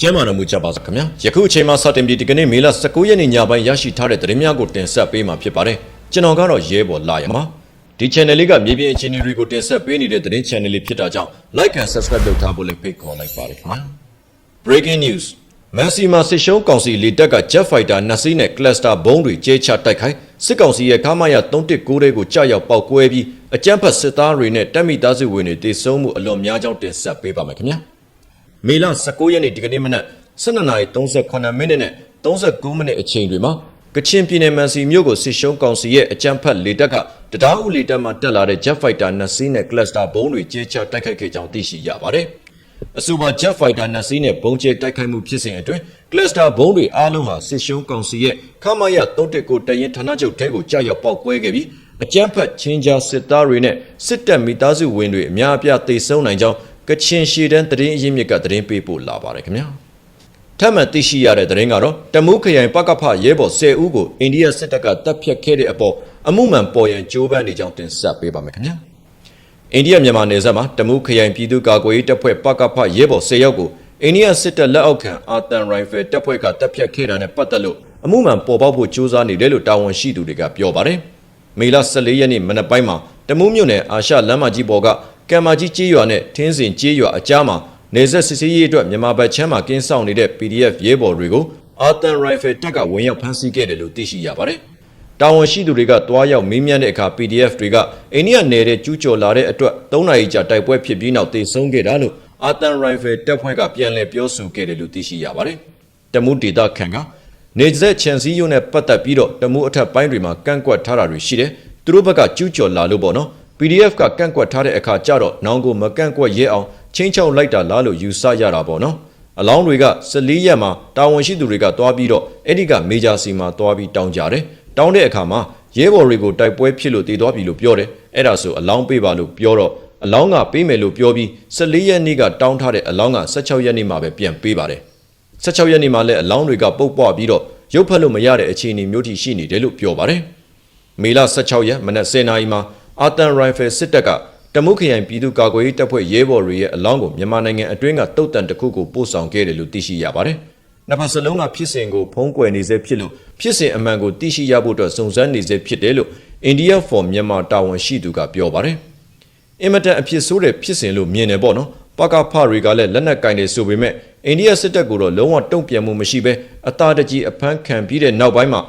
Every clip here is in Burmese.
ကျမ်းမာတော်မူကြပါစေခင်ဗျာယခုအချိန်မှာစတင်ပြီးဒီကနေ့မေလ19ရက်နေ့ညပိုင်းရရှိထားတဲ့သတင်းများကိုတင်ဆက်ပေးမှာဖြစ်ပါတယ်ကျွန်တော်ကတော့ရဲဘော်လာရမှာဒီ channel လေးကမြေပြင်အခြေအနေတွေကိုတင်ဆက်ပေးနေတဲ့သတင်း channel လေးဖြစ်တာကြောင့် like and subscribe လုပ်ထားဖို့လည်းဖိတ်ခေါ်လိုက်ပါတယ်ခင်ဗျာ breaking news မန်စီမာစစ်ရှုံးကောင်စီလေတပ်က Jet Fighter နှစ်စီးနဲ့ Cluster ဘုံးတွေကျဲချတိုက်ခိုက်စစ်ကောင်စီရဲ့ခမာရ319တဲ့ကိုကြာရောက်ပောက်ကွဲပြီးအကြမ်းဖက်စစ်သားတွေနဲ့တပ်မိသားစုဝင်တွေတေဆုံးမှုအလွန်များကြောင်းတင်ဆက်ပေးပါမယ်ခင်ဗျာ မေလ19ရက်နေ့ဒီကနေ့မနက်12:38မိနစ်နဲ့39မိနစ်အချိန်တွေမှာကချင်ပြည်နယ်မန်စီမြို့ကိုစစ်ရှုံးကောင်စီရဲ့အကြမ်းဖက်လေတပ်ကတရားဥလေတပ်မှတက်လာတဲ့ Jet Fighter နှစ်စီးနဲ့ Cluster ဘုံးတွေကျဲချတိုက်ခိုက်ခဲ့ကြောင်းသိရှိရပါတယ်။အဆိုပါ Jet Fighter နှစ်စီးနဲ့ဘုံးကျဲတိုက်ခိုက်မှုဖြစ်စဉ်အတွင်း Cluster ဘုံးတွေအားလုံးဟာစစ်ရှုံးကောင်စီရဲ့ခမာရ319တရင်ဌာနချုပ်ထဲကိုကြာရောက်ပေါက်ကွဲခဲ့ပြီးအကြမ်းဖက်ချင်းကြားစစ်သားတွေနဲ့စစ်တပ်မိသားစုဝင်တွေအများအပြားသေဆုံးနိုင်ကြောင်းက ချင်ရှီတန်းတရင်အရင်းမြစ်ကတရင်ပေးပို့လာပါတယ်ခင်ဗျာထပ်မံသိရှိရတဲ့သတင်းကတော့တမူးခရိုင်ပကဖရဲဘော်10ဦးကိုအိန္ဒိယစစ်တပ်ကတပ်ဖြတ်ခဲ့တဲ့အပေါ်အမှုမှန်ပေါ်ရန်ကြိုးပမ်းနေကြောင်းတင်ဆက်ပေးပါမယ်ခင်ဗျာအိန္ဒိယမြန်မာနယ်စပ်မှာတမူးခရိုင်ပြည်သူ့ကာကွယ်ရေးတပ်ဖွဲ့ပကဖရဲဘော်10ယောက်ကိုအိန္ဒိယစစ်တပ်လက်အောက်ခံအာတန်ရိုင်ဖယ်တပ်ဖွဲ့ကတပ်ဖြတ်ခဲ့တာနဲ့ပတ်သက်လို့အမှုမှန်ပေါ်ပေါက်ဖို့ကြိုးစားနေတယ်လို့တာဝန်ရှိသူတွေကပြောပါတယ်မေလ14ရက်နေ့မနက်ပိုင်းမှာတမူးမြို့နယ်အာရှလမ်းမကြီးပေါ်က ကံမာကြီးကြေးရွာနဲ့ထင်းစင်ကြေးရွာအကြားမှာနေဆက်စစ်ဆေးရေးအတွက်မြန်မာဘက်ချမ်းမှာကင်းဆောင်နေတဲ့ PDF ရဲဘော်တွေကိုအာတန်ရိုင်ဖယ်တပ်ကဝင်ရောက်ဖမ်းဆီးခဲ့တယ်လို့သိရှိရပါတယ်။တာဝန်ရှိသူတွေကတွားရောက်မေးမြန်းတဲ့အခါ PDF တွေကအိန္ဒိယနယ်တဲ့ကျူးကျော်လာတဲ့အတွက်၃နာရီကြာတိုက်ပွဲဖြစ်ပြီးနောက်တေဆုံးခဲ့တာလို့အာတန်ရိုင်ဖယ်တပ်ဖွဲ့ကပြန်လည်ပြောဆိုခဲ့တယ်လို့သိရှိရပါတယ်။တမူးဒေတာခန်ကနေဆက်ချန်စီယုံနဲ့ပတ်သက်ပြီးတော့တမူးအထက်ပိုင်းတွေမှာကန့်ကွက်ထားတာတွေရှိတယ်။သူတို့ဘက်ကကျူးကျော်လာလို့ပေါ့နော်။ PDF ကကန့်ကွက်ထားတဲ့အခါကျတော့နောင်ကိုမကန့်ကွက်ရဲအောင်ချင်းချောက်လိုက်တာလားလို့ယူဆရတာပေါ့နော်အလောင်းတွေက14ရက်မှာတာဝန်ရှိသူတွေကတွားပြီးတော့အဲ့ဒီကမေဂျာစီမှာတွားပြီးတောင်းကြတယ်တောင်းတဲ့အခါမှာရဲဘော်တွေကိုတိုက်ပွဲဖြစ်လို့တည်သွားပြီလို့ပြောတယ်အဲ့ဒါဆိုအလောင်းပေးပါလို့ပြောတော့အလောင်းကပေးမယ်လို့ပြောပြီး14ရက်နေ့ကတောင်းထားတဲ့အလောင်းက16ရက်နေ့မှာပဲပြန်ပေးပါတယ်16ရက်နေ့မှာလည်းအလောင်းတွေကပုတ်ပွားပြီးတော့ရုပ်ဖက်လို့မရတဲ့အခြေအနေမျိုးထိရှိနေတယ်လို့ပြောပါတယ်မေလ16ရက်မနက်10:00နာရီမှာ အာတန်ရိုင်ဖယ်စစ်တပ်ကတမုတ်ခရိုင်ပြည်သူ့ကာကွယ်ရေးတပ်ဖွဲ့ရဲဘော်တွေရဲ့အလောင်းကိုမြန်မာနိုင်ငံအတွင်းကတုတ်တန်တစ်ခုကိုပို့ဆောင်ခဲ့တယ်လို့သိရှိရပါတယ်။နှစ်ဖက်စလုံးကဖြစ်စဉ်ကိုဖုံးကွယ်နေစေဖြစ်လို့ဖြစ်စဉ်အမှန်ကိုသိရှိရဖို့အတွက်စုံစမ်းနေစေဖြစ်တယ်လို့ India for Myanmar တာဝန်ရှိသူကပြောပါတယ်။အင်မတန်အဖြစ်ဆိုးတဲ့ဖြစ်စဉ်လို့မြင်တယ်ပေါ့နော်။ပကဖတွေကလည်းလက်နက်ကင်နေဆိုပေမဲ့အိန္ဒိယစစ်တပ်ကတော့လုံးဝတုံ့ပြန်မှုမရှိဘဲအသာတကြီးအဖမ်းခံပြီးတဲ့နောက်ပိုင်းမှာ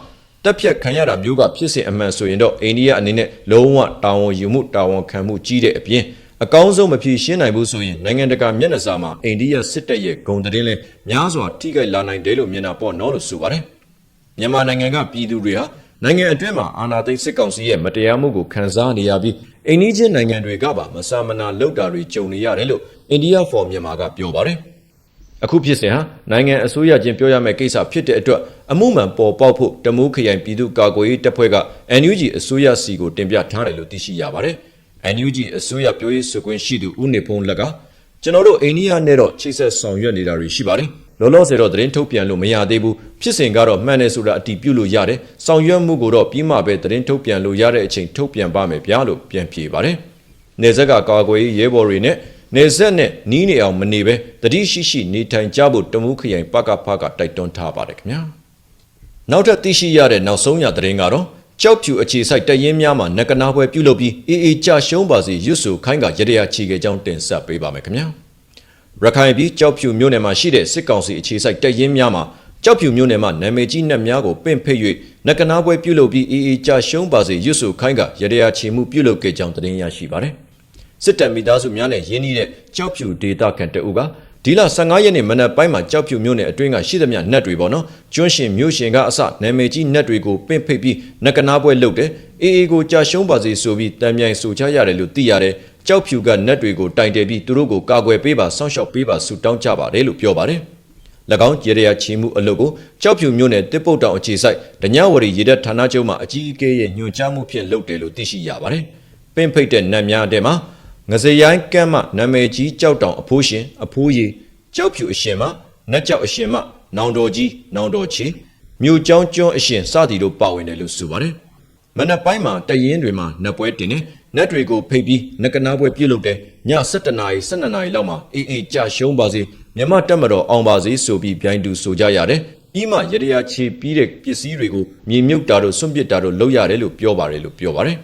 တက်ဖြတ်ခံရတာမျိုးကဖြစ်စဉ်အမှန်ဆိုရင်တော့အိန္ဒိယအနေနဲ့လုံးဝတာဝန်ယူမှုတာဝန်ခံမှုကြီးတဲ့အပြင်အကောင်းဆုံးမဖြေရှင်းနိုင်ဘူးဆိုရင်နိုင်ငံတကာမျက်နှာစာမှာအိန္ဒိယစစ်တပ်ရဲ့ဂုံသတင်းလဲများစွာထိခိုက်လာနိုင်တယ်လို့မြင်တာပေါ့နော်လို့ဆိုပါတယ်မြန်မာနိုင်ငံကပြည်သူတွေဟာနိုင်ငံအတွင်းမှာအာဏာသိမ်းစစ်ကောင်စီရဲ့မတရားမှုကိုခံစားနေရပြီးအိန္ဒိချင်းနိုင်ငံတွေကပါမဆာမနာလုပ်တာတွေကြုံနေရတယ်လို့ India for Myanmar ကပြောပါတယ် အခုဖြစ်စဉ်ဟာနိုင်ငံအစိုးရချင်းပြောရမယ့်ကိစ္စဖြစ်တဲ့အတွက်အမှုမှန်ပေါ်ပေါက်ဖို့တမူးခရိုင်ပြည်သူ့ကာကွယ်ရေးတပ်ဖွဲ့က NUG အစိုးရစီကိုတင်ပြထားတယ်လို့သိရှိရပါတယ်။ NUG အစိုးရပြောရေးဆိုခွင့်ရှိသူဦးနေဖုံးလက်ကကျွန်တော်တို့အိန္ဒိယနဲ့တော့ချိတ်ဆက်ဆောင်ရွက်နေတာတွေရှိပါတယ်။လောလောဆယ်တော့သတင်းထုတ်ပြန်လို့မရသေးဘူး။ဖြစ်စဉ်ကတော့မှန်တယ်ဆိုတာအတည်ပြုလို့ရတယ်။ဆောင်ရွက်မှုကိုတော့ပြီးမှပဲသတင်းထုတ်ပြန်လို့ရတဲ့အချိန်ထုတ်ပြန်ပါမယ်ဗျာလို့ပြန်ပြေပါတယ်။နေဆက်ကကာကွယ်ရေးရဲဘော်တွေနဲ့ နေဆက်နဲ့နီးနေအောင်မနေပဲတတိရှိရှိနေထိုင်ကြဖို့တမူးခရိုင်ပကဖကတိုက်တွန်းထားပါတယ်ခင်ဗျာနောက်ထပ်သိရှိရတဲ့နောက်ဆုံးရသတင်းကတော့ကြောက်ဖြူအခြေစိုက်တရင်များမှာနကနာပွဲပြုလုပ်ပြီးအေးအေးကြရှုံးပါစီရွတ်ဆိုခိုင်းကရရချီခဲ့ကြောင်းတင်ဆက်ပေးပါမယ်ခင်ဗျာရခိုင်ပြည်ကြောက်ဖြူမြို့နယ်မှာရှိတဲ့စစ်ကောင်စီအခြေစိုက်တရင်များမှာကြောက်ဖြူမြို့နယ်မှာနာမည်ကြီးနတ်များကိုပင့်ဖိတ်၍နကနာပွဲပြုလုပ်ပြီးအေးအေးကြရှုံးပါစီရွတ်ဆိုခိုင်းကရရချီမှုပြုလုပ်ခဲ့ကြောင်းသတင်းရရှိပါတယ် စစ်တပ်မိသားစုများနဲ့ရင်းနှီးတဲ့ကြောက်ဖြူဒေတာကန်တအုပ်ကဒီလ15ရက်နေ့မနက်ပိုင်းမှာကြောက်ဖြူမြို့နယ်အတွင်းကရှိသမျှနတ်တွေပေါ့နော်ကျွန်းရှင်မြို့ရှင်ကအစနာမည်ကြီးနတ်တွေကိုပင့်ဖိတ်ပြီးနကနာပွဲလုပ်တယ်အေးအေးကိုကြာရှုံးပါစေဆိုပြီးတံမြိုင်ဆိုချရတယ်လို့သိရတယ်ကြောက်ဖြူကနတ်တွေကိုတိုင်တယ်ပြီးသူတို့ကိုကာကွယ်ပေးပါစောင့်ရှောက်ပေးပါဆုတောင်းကြပါတယ်လို့ပြောပါတယ်၎င်းရေရချီမှုအလုပ်ကိုကြောက်ဖြူမြို့နယ်တစ်ပုတ်တောင်အခြေစိုက်ဒညဝရီရေတပ်ဌာနချုပ်မှအကြီးအကဲရဲ့ညွှန်ကြားမှုဖြင့်လုပ်တယ်လို့သိရှိရပါတယ်ပင့်ဖိတ်တဲ့နတ်များတဲ့မှာ ငစရိုင်းကမ်းမနာမည်ကြီးကြောက်တောင်အဖိုးရှင်အဖိုးရီကြောက်ဖြူအရှင်မနတ်ကြောက်အရှင်မနောင်တော်ကြီးနောင်တော်ချီမြို့ကျောင်းကျွန်းအရှင်စသည်တို့ပါဝင်တယ်လို့ဆိုပါတယ်မနက်ပိုင်းမှာတရင်တွေမှာနတ်ပွဲတင်တယ်နတ်တွေကိုဖိတ်ပြီးနကနာပွဲပြုတ်လုပ်တယ်ည7:00နာရီ12:00နာရီလောက်မှာအေးအေးကြရှုံးပါစေမြမတက်မတော်အောင်ပါစေဆိုပြီးပြိုင်တူဆိုကြရတယ်ပြီးမှရရရာချေပြီးတဲ့ပစ္စည်းတွေကိုမြေမြုပ်တာတို့စွန့်ပစ်တာတို့လုပ်ရတယ်လို့ပြောပါတယ်လို့ပြောပါတယ်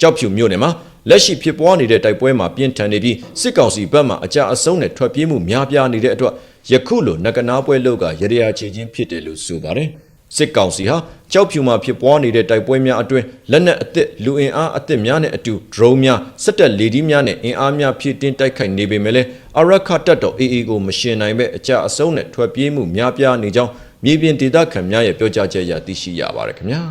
ကြောက်ဖြူမြို့နယ်မှာ လက်ရှိဖြစ်ပွားနေတဲ့တိုက်ပွဲမှာပြင်းထန်နေပြီးစစ်ကောင်စီဘက်မှအကြအဆုံးနဲ့ထွက်ပြေးမှုများပြားနေတဲ့အတွက်ယခုလိုနကနာပွဲလောက်ကရရရာချေချင်းဖြစ်တယ်လို့ဆိုပါတယ်စစ်ကောင်စီဟာကြောက်ဖြူမှာဖြစ်ပွားနေတဲ့တိုက်ပွဲများအတွင်းလက်နက်အသစ်လူအင်အားအသစ်များနဲ့အတူ drone များစစ်တပ်လေဒီများနဲ့အင်အားများဖြည့်တင်းတိုက်ခိုက်နေပေမဲ့လည်းအရခတ်တပ်တော် AA ကိုမရှင်နိုင်ပဲအကြအဆုံးနဲ့ထွက်ပြေးမှုများပြားနေကြောင်းမြေပြင်ဒေသခံများရဲ့ပြောကြားချက်အရသိရှိရပါတယ်ခင်ဗျာ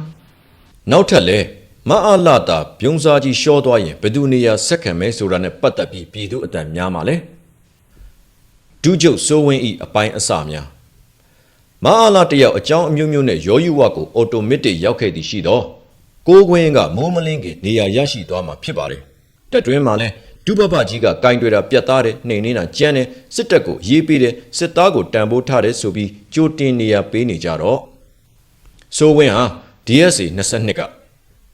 နောက်ထပ်လည်း မအားလာတာပြုံးစားကြီးရှော့သွားရင်ဘယ်သူနေရာဆက်ခံမဲဆိုတာနဲ့ပတ်သက်ပြီးပြည်သူအတန်များမှာလဲဒုကျုပ်စိုးဝင်းဤအပိုင်းအစများမအားလာတယောက်အကြောင်းအမျိုးမျိုးနဲ့ရောယူဝကိုအော်တိုမက်တစ်ရောက်ခဲ့သည်ရှိတော့ကိုးကွင်းကမိုးမလင်းခင်နေရာရရှိသွားမှာဖြစ်ပါတယ်တက်တွင်းမှာလဲဒုဘဘကြီးကကင်တွေ့တာပြတ်သားတယ်နှိမ်နေတာကြမ်းတယ်စစ်တပ်ကိုရေးပေးတယ်စစ်သားကိုတန်ဖိုးထားတယ်ဆိုပြီးကြိုတင်နေရာပေးနေကြတော့စိုးဝင်းဟာ DSA 22က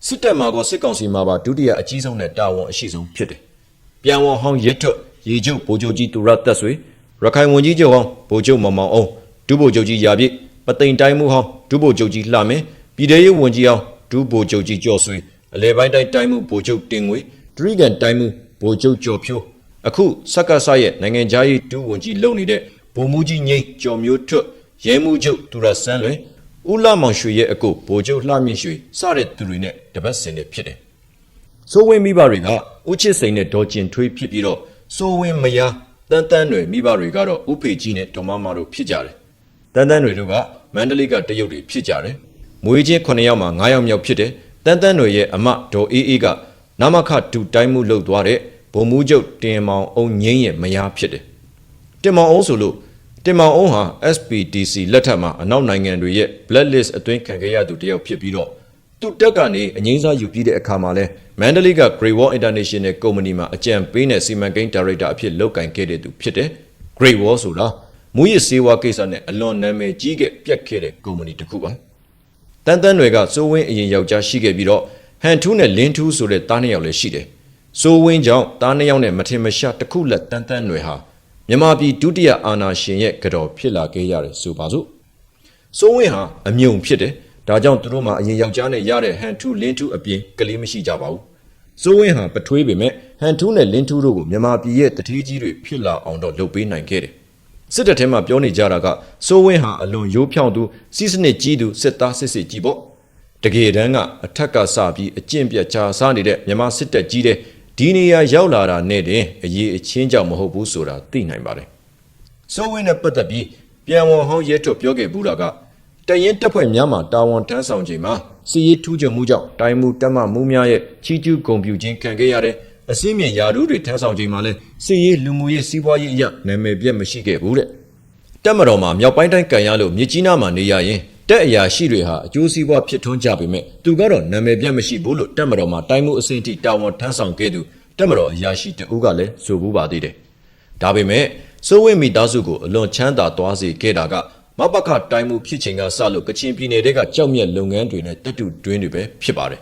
စစ်တပ်မှာကောစစ်ကောင်စီမှာပါဒုတိယအကြီးဆုံးနဲ့တာဝန်အရှိဆုံးဖြစ်တယ်ပြန်ဝန်ဟောင်းရစ်ထွတ်ရေကျုပ်ဗိုလ်ချုပ်ကြီးသူရသက်ဆွေရခိုင်ဝန်ကြီးချုပ်ဟောင်းဗိုလ်ချုပ်မောင်မောင်အောင်ဒုဗိုလ်ချုပ်ကြီးရာပြည့်ပသိမ်တိုင်းမှုဟောင်းဒုဗိုလ်ချုပ်ကြီးလှမင်းပြည်ထောင်ရေးဝန်ကြီးဟောင်းဒုဗိုလ်ချုပ်ကြီးကျော်ဆွေအလဲပိုင်းတိုင်းတိုင်းမှုဗိုလ်ချုပ်တင်ငွေဒရိကန်တိုင်းမှုဗိုလ်ချုပ်ကျော်ဖြိုးအခုစက္ကဆရဲ့နိုင်ငံသားရေးဒုဝန်ကြီးလုပ်နေတဲ့ဗိုလ်မှူးကြီးငိမ့်ကျော်မျိုးထွတ်ရဲမှုချုပ်သူရဆန်းလွင် ဦးလာမောင်ရွှေရဲ့အကိုဗိုလ်ချုပ်လှမြင့်ရွှေစတဲ့သူတွေနဲ့တပတ်စင်နေဖြစ်တယ်စိုးဝင်းမိဘတွေကဦးချစ်စိန်နဲ့ဒေါ်ကျင်ထွေးဖြစ်ပြီးတော့စိုးဝင်းမယားတန်းတန်းတွေမိဘတွေကတော့ဥဖေကြီးနဲ့ဒေါ်မမတို့ဖြစ်ကြတယ်တန်းတန်းတွေတို့ကမန္တလေးကတရုတ်တွေဖြစ်ကြတယ်မွေးချင်း9ယောက်မှာ9ယောက်မြောက်ဖြစ်တယ်တန်းတန်းတွေရဲ့အမဒေါ်အေးအေးကနမခဒူတိုင်းမှုလှုပ်သွားတဲ့ဗိုလ်မှူးချုပ်တင်မောင်အုံငိမ့်ရဲ့မယားဖြစ်တယ်တင်မောင်အုံဆိုလို့ တင်မောင်အုံဟာ SPDC လက်ထက်မှာအနောက်နိုင်ငံတွေရဲ့ blacklist အသွင်းခံခဲ့ရသူတယောက်ဖြစ်ပြီးတော့သူတက်ကနေအငိမ့်စားယူပြီးတဲ့အခါမှာလဲမန္တလေးက Great Wall International Company မှာအကြံပေးတဲ့စီမံကိန်းဒါရိုက်တာအဖြစ်လုပ်ကင်ခဲ့တဲ့သူဖြစ်တယ် Great Wall ဆိုတာမူရစ်စေဝါကိစ္စနဲ့အလွန်နာမည်ကြီးခဲ့ပြတ်ခဲ့တဲ့ကုမ္ပဏီတစ်ခုပါတန်တန်းတွေကစိုးဝင်းအရင်ယောက်ျားရှိခဲ့ပြီးတော့ဟန်ထူးနဲ့လင်းထူးဆိုတဲ့သားနှစ်ယောက်လည်းရှိတယ်စိုးဝင်းကြောင့်သားနှစ်ယောက်နဲ့မထင်မရှားတစ်ခုလက်တန်တန်းတွေဟာ မြန်မာပြည်ဒုတိယအာဏာရှင်ရဲ့ကြော်ဖြစ်လာခဲ့ရတယ်ဆိုပါစို့စိုးဝင်းဟာအမြုံဖြစ်တယ်ဒါကြောင့်သူတို့မှာအရင်ယောက်ျားနဲ့ရတဲ့ဟန်ထူးလင်းထူးအပြင်ကလေးမရှိကြပါဘူးစိုးဝင်းဟာပထွေးပေမဲ့ဟန်ထူးနဲ့လင်းထူးတို့ကိုမြန်မာပြည်ရဲ့တတိကြီးတွေဖြစ်လာအောင်တော့လုပ်ပေးနိုင်ခဲ့တယ်စစ်တပ်ထဲမှာပြောနေကြတာကစိုးဝင်းဟာအလွန်ရိုးဖြောင်းသူစီးစနစ်ကြီးသူစစ်သားစစ်စစ်ကြီးပေါ့တကယ်တမ်းကအထက်ကစပြီးအကျင့်ပြတ်ချာစားနေတဲ့မြန်မာစစ်တပ်ကြီးတဲ့ ဒီနေရာရောက်လာတာနဲ့တင်အရေးအချင်းကြောင့်မဟုတ်ဘူးဆိုတာသိနိုင်ပါတယ်စိုးဝင်းနဲ့ပတ်သက်ပြီးပြန်ဝန်ဟောင်းရဲထွတ်ပြောခဲ့ဘူးတာကတရင်တပ်ဖွဲ့များမှာတာဝန်ထမ်းဆောင်ချိန်မှာစီရေးထူးချွန်မှုကြောင့်တိုင်းမှုတက်မှမှုများရဲ့ချီးကျူးဂုဏ်ပြုခြင်းခံခဲ့ရတဲ့အစည်းမြင့်ယာရုတွေထမ်းဆောင်ချိန်မှာလဲစီရေးလူမှုရေးစီးပွားရေးအရာနာမည်ပြက်မရှိခဲ့ဘူးတဲ့တက်မတော်မှာမြောက်ပိုင်းတိုင်းကန်ရလို့မြစ်ကြီးနားမှာနေရရင် တက်အရာရှိတွေဟာအကျိုးစီးပွားဖြစ်ထွန်းကြပေမဲ့သူကတော့နာမည်ပြက်မရှိဘူးလို့တက်မတော်မှာတိုင်းမှုအဆင့်ထိတာဝန်ထမ်းဆောင်ခဲ့သူတက်မတော်အရာရှိတဦးကလည်းဆိုဘူးပါသေးတယ်ဒါပေမဲ့စိုးဝင်းမိသားစုကိုအလွန်ချမ်းသာသွားစေခဲ့တာကမပခတိုင်းမှုဖြစ်ချိန်ကစလို့ကချင်ပြည်နယ်တဲကကြောက်မြက်လုပ်ငန်းတွေနဲ့တက်တူတွင်းတွေပဲဖြစ်ပါတယ်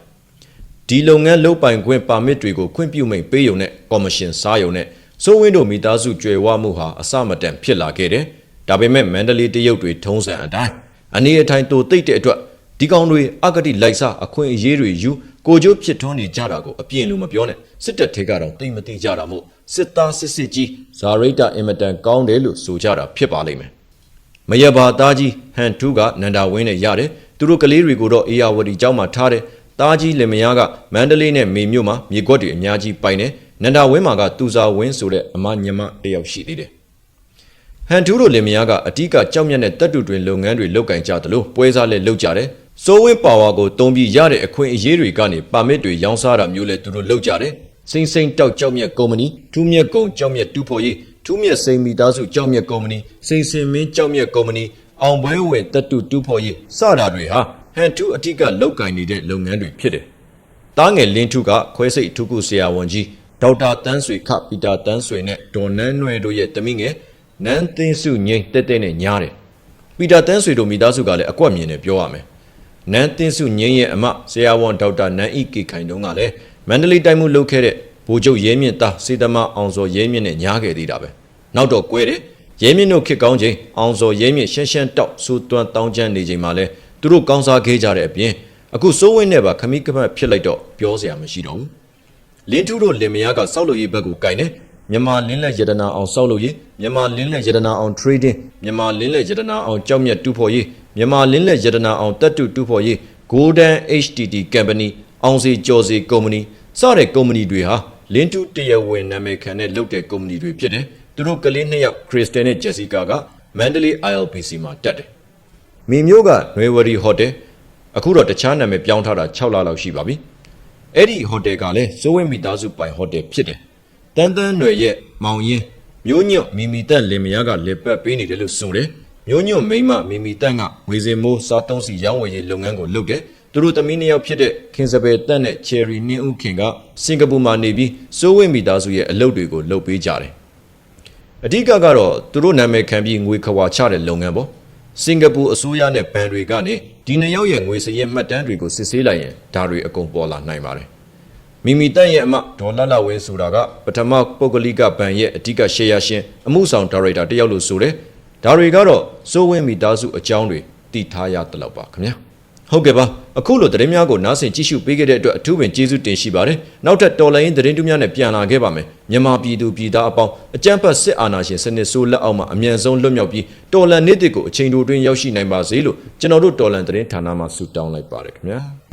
ဒီလုပ်ငန်းလုပ်ပိုင်ခွင့်ပါမစ်တွေကိုခွင့်ပြုမိန်ပေးရုံနဲ့ကော်မရှင်စားရုံနဲ့စိုးဝင်းတို့မိသားစုကြွယ်ဝမှုဟာအစမတန်ဖြစ်လာခဲ့တယ်ဒါပေမဲ့မန္တလေးတရုတ်တွေထုံးစံအတိုင်း အနေအထိုင်တူတိတ်တဲ့အတွက်ဒီကောင်တွေအဂတိလိုက်စားအခွင့်အရေးတွေယူကိုကျိုးဖြစ်ထွန်းနေကြတာကိုအပြင်းလို့မပြောနဲ့စစ်တပ်ထဲကတော့တိတ်မတိကြတာမို့စစ်သားစစ်စစ်ကြီးဇာရိတာအင်မတန်ကောင်းတယ်လို့ဆိုကြတာဖြစ်ပါလိမ့်မယ်မရဘာသားကြီးဟန်ထူးကနန္ဒာဝင်းနဲ့ရတယ်သူတို့ကလေးတွေကိုတော့အေယာဝတီကျောင်းမှာထားတယ်သားကြီးလင်မယားကမန္တလေးနဲ့မေမြို့မှာမြေကွက်တွေအများကြီးပိုင်တယ်နန္ဒာဝင်းမှာကသူစာဝင်းဆိုတဲ့အမညမတယောက်ရှိသေးတယ် ဟန်ထူးတို့လင်မယားကအတိကကြောက်မြတ်တဲ့တပ်တူတွင်လုပ်ငန်းတွေလုပ်ကင်ကြသလိုပွဲစားလည်းလုပ်ကြတယ်စိုးဝင်းပါဝါကိုတုံးပြီးရတဲ့အခွင့်အရေးတွေကနေပါမစ်တွေရောင်းစားတာမျိုးလည်းသူတို့လုပ်ကြတယ်စိမ့်စိမ့်တောက်ကြောက်မြတ်ကုမ္ပဏီထူးမြတ်ကုန်းကြောက်မြတ်တူဖို့ရေးထူးမြတ်စိန်မီသားစုကြောက်မြတ်ကုမ္ပဏီစိန်စင်မင်းကြောက်မြတ်ကုမ္ပဏီအောင်ပွဲဝင်တက်တူတူဖို့ရေးစတာတွေဟာဟန်ထူးအတိကလောက်ကင်နေတဲ့လုပ်ငန်းတွေဖြစ်တယ်။တားငယ်လင်းထူးကခွဲစိတ်ထူးကုဆရာဝန်ကြီးဒေါက်တာတန်းဆွေခပီတာတန်းဆွေနဲ့ဒေါ်နန်းနွယ်တို့ရဲ့တမိငယ် နန်းသိန်းစုငိမ့်တက်တက်နဲ့ညားတယ်။ပီတာတန်းဆွေတို့မိသားစုကလည်းအကွက်မြင်နဲ့ပြောရမယ်။နန်းသိန်းစုငိမ့်ရဲ့အမဆရာဝန်ဒေါက်တာနန်းဤကေခိုင်တုံးကလည်းမန္တလေးတိုင်းမှုလုပ်ခဲ့တဲ့ဗိုလ်ချုပ်ရဲမြင့်သားစေတမအောင်စောရဲမြင့်နဲ့ညားခဲ့သေးတာပဲနောက်တော့ကွဲတယ်ရဲမြင့်တို့ခစ်ကောင်းချိန်အောင်စော်ရဲမြင့်ရှမ်းရှမ်းတောက်စူသွမ်းတောင်းကျမ်းနေချိန်မှာလဲသူတို့ကောင်းစားခဲ့ကြတဲ့အပြင်အခုစိုးဝင်းနဲ့ပါခမိကပတ်ဖြစ်လိုက်တော့ပြောစရာမရှိတော့ဘူးလင်းထူးတို့လင်မယားကစောက်လို့ရေးဘက်ကိုကင်တယ် မြန်မာလင်းလက်ယတနာအောင်စောက်လို့ရေးမြန်မာလင်းလက်ယတနာအောင် trading မြန်မာလင်းလက်ယတနာအောင်ကြောက်မြတ်တူဖို့ရေးမြန်မာလင်းလက်ယတနာအောင်တက်တူတူဖို့ရေး Golden HTT Company အောင်စီကျော်စီကုမ္ပဏီစတဲ့ကုမ္ပဏီတွေဟာလင်းတူတရားဝင်နာမည်ခံတဲ့လုပ်တဲ့ကုမ္ပဏီတွေဖြစ်တယ်သူတို့ကလေးနှစ်ယောက်ခရစ်စတန်နဲ့ဂျက်စီကာကမန္တလေး ILPC မှာတက်တယ်မင်းမျိုးကနွေဝရီဟိုတယ်အခုတော့တခြားနာမည်ပြောင်းထားတာ6လလောက်ရှိပါပြီအဲ့ဒီဟိုတယ်ကလည်းစိုးဝင်းမိသားစုပိုင်ဟိုတယ်ဖြစ်တယ် တန်းတန်းຫນွယ်ရဲ့မောင်ရင်မျိုးညွတ်မီမီတက်လင်မယားကလေပတ်ပေးနေတယ်လို့ဆိုတယ်မျိုးညွတ်မိန်းမမီမီတက်ကဝေစင်မိုးစားတုံးစီရောင်းဝယ်ရေးလုပ်ငန်းကိုလုပ်တယ်သူတို့သမီးနှစ်ယောက်ဖြစ်တဲ့ခင်စပယ်တက်နဲ့ချယ်ရီနင်းဦးခင်ကစင်ကာပူမှာနေပြီးစိုးဝင်းမိသားစုရဲ့အလုပ်တွေကိုလုပ်ပေးကြတယ်အဓိကကတော့သူတို့နာမည်ခံပြီးငွေခွာချတဲ့လုပ်ငန်းပေါ့စင်ကာပူအစိုးရနဲ့ဘဏ်တွေကနေဒီနှစ်ယောက်ရဲ့ငွေစရင်းမှတ်တမ်းတွေကိုစစ်ဆေးလိုက်ရင်ဒါတွေအကုန်ပေါ်လာနိုင်ပါတယ် မိမိတက်ရဲ့အမဒေါ်လာလာဝင်းဆိုတာကပထမပုဂ္ဂလိကဘဏ်ရဲ့အဓိကရှယ်ယာရှင်အမှုဆောင်ဒါရိုက်တာတယောက်လို့ဆိုတယ်ဒါတွေကတော့စိုးဝင်းမိသားစုအကြောင်းတွေတည်ထားရတလောက်ပါခင်ဗျာဟုတ်ကဲ့ပါအခုလိုသတင်းများကိုနားဆင်ကြည့်ရှုပေးခဲ့တဲ့အတွက်အထူးပင်ကျေးဇူးတင်ရှိပါတယ်နောက်ထပ်တော်လိုင်းသတင်းတူးများနဲ့ပြန်လာခဲ့ပါမယ်မြန်မာပြည်သူပြည်သားအပေါင်းအကြမ်းဖက်စစ်အာဏာရှင်စနစ်ဆိုးလက်အောက်မှာအမြန်ဆုံးလွတ်မြောက်ပြီးတော်လန်နေ့တစ်ကိုအချိန်တိုတွင်းရောက်ရှိနိုင်ပါစေလို့ကျွန်တော်တို့တော်လန်သတင်းဌာနမှဆုတောင်းလိုက်ပါတယ်ခင်ဗျာ